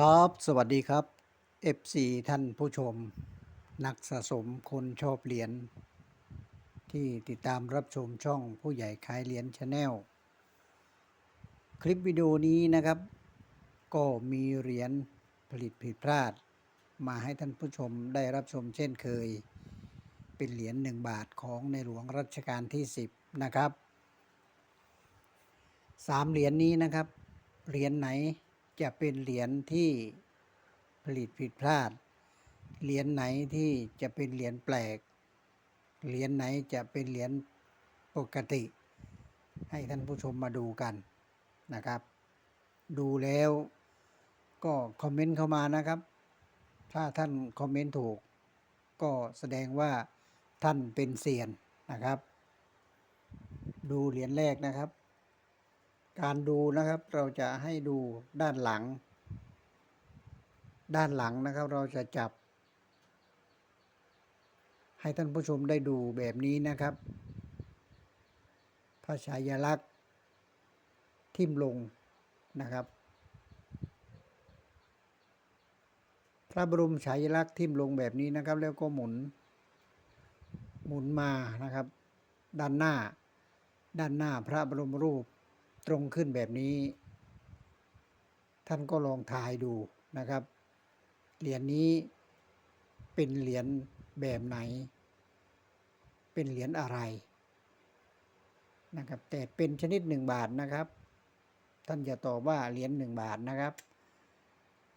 ครับ สวัสดีครับ FC ท่านผู้ชม นักสะสมคนชอบเหรียญที่ติดตามรับชมช่องผู้ใหญ่ขายเหรียญชาแนลคลิปวิดีโอนี้นะครับ ก็มีเหรียญผลิตผิดพลาด มาให้ท่านผู้ชมได้รับชมเช่นเคย เป็นเหรียญ1บาทของในหลวงรัชกาลที่ 10 นะครับสามเหรียญนี้นะครับเหรียญไหน จะเป็นเหรียญที่ผลิตผิดพลาด เหรียญไหนที่จะเป็นเหรียญแปลก เหรียญไหนจะเป็นเหรียญปกติ ให้ท่านผู้ชมมาดูกันนะครับ ดูแล้วก็คอมเมนต์เข้ามานะครับ ถ้าท่านคอมเมนต์ถูก ก็แสดงว่าท่านเป็นเซียนนะครับ ดูเหรียญแรกนะครับ การดูนะครับเราจะให้ดูด้านหลัง ด้านหลังนะครับเราจะจับ ให้ท่านผู้ชมได้ดูแบบนี้นะครับพระฉายาลักษณ์ทิ่มลงนะครับ พระบรมฉายาลักษณ์ทิ่มลงแบบนี้นะครับ แล้วก็หมุน หมุนมานะครับ ด้านหน้า ด้านหน้าพระบรมรูป ตรงขึ้นแบบนี้ ท่านก็ลองทายดูนะครับ เหรียญนี้เป็นเหรียญแบบไหน เป็นเหรียญอะไรนะครับ แต่เป็นชนิดหนึ่งบาทนะครับ ท่านจะตอบว่าเหรียญหนึ่งบาทนะครับ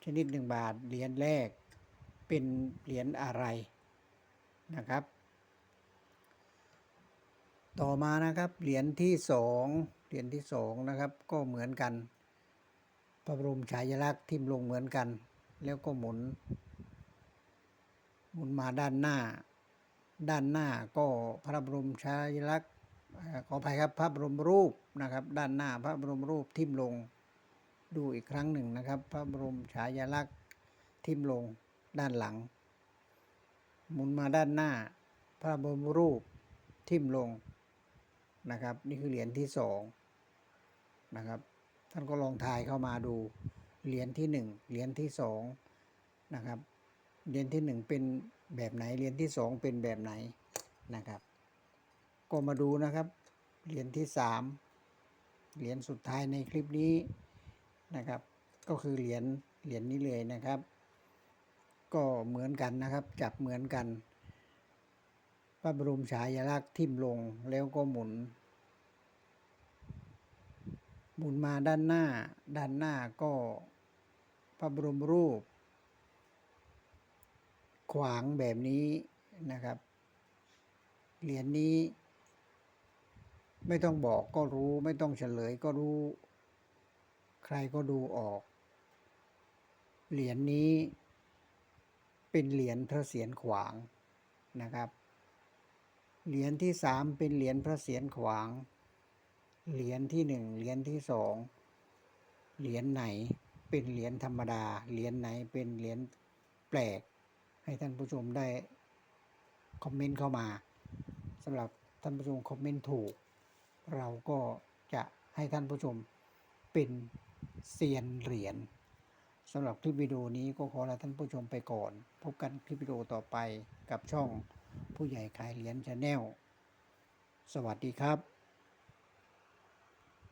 ชนิดหนึ่งบาทเหรียญแรกเป็นเหรียญอะไรนะครับ ต่อมานะครับเหรียญที่สอง ยญที่สองนะครับ ก็เหมือนกัน พระบรมฉายาลักษณ์ทิ่มลงเหมือนกัน แล้วก็หมุน หมุนมาด้านหน้า ด้านหน้าก็พระบรมฉายาลักษณ์ขออภัยครับพระบรมรูปนะครับ ด้านหน้าพระบรมรูปทิ่มลงดูอีกครั้งหนึ่งนะครับ พระบรมฉายาลักษณ์ทิ่มลงด้านหลัง หมุนมาด้านหน้า พระบรมรูปทิ่มลงนะครับ นี่คือเหรียญที่สอง นะครับ ท่านก็ลองทายเข้ามาดู เหรียญที่หนึ่งเหรียญที่สองนะครับ เหรียญที่หนึ่งเป็นแบบไหน เหรียญที่สองเป็นแบบไหนนะครับ ก็มาดูนะครับ เหรียญที่สามเหรียญสุดท้ายในคลิปนี้นะครับ ก็คือเหรียญ เหรียญนี้เลยนะครับ ก็เหมือนกันนะครับ จับเหมือนกันพระบรมฉายาลักษณ์ทิ่มลงแล้วก็หมุน หมุนมาด้านหน้า ด้านหน้าก็พระบรมรูป ขวางแบบนี้นะครับ เหรียญนี้ ไม่ต้องบอกก็รู้ ไม่ต้องเฉลยก็รู้ ใครก็ดูออก เหรียญนี้เป็นเหรียญพระเศียรขวางนะครับ เหรียญที่สามเป็นเหรียญพระเศียรขวาง เหรียญที่หนึ่งเหรียญที่สองเหรียญไหนเป็นเหรียญธรรมดา เหรียญไหนเป็นเหรียญแปลก ให้ท่านผู้ชมได้คอมเมนต์เข้ามาสำหรับท่านผู้ชมคอมเมนต์ถูก เราก็จะให้ท่านผู้ชมเป็นเซียนเหรียญสำหรับคลิปวิดีโอนี้ก็ขอลาท่านผู้ชมไปก่อน พบกันคลิปวิดีโอต่อไปกับช่องผู้ใหญ่ขายเหรียญชาแนลสวัสดีครับ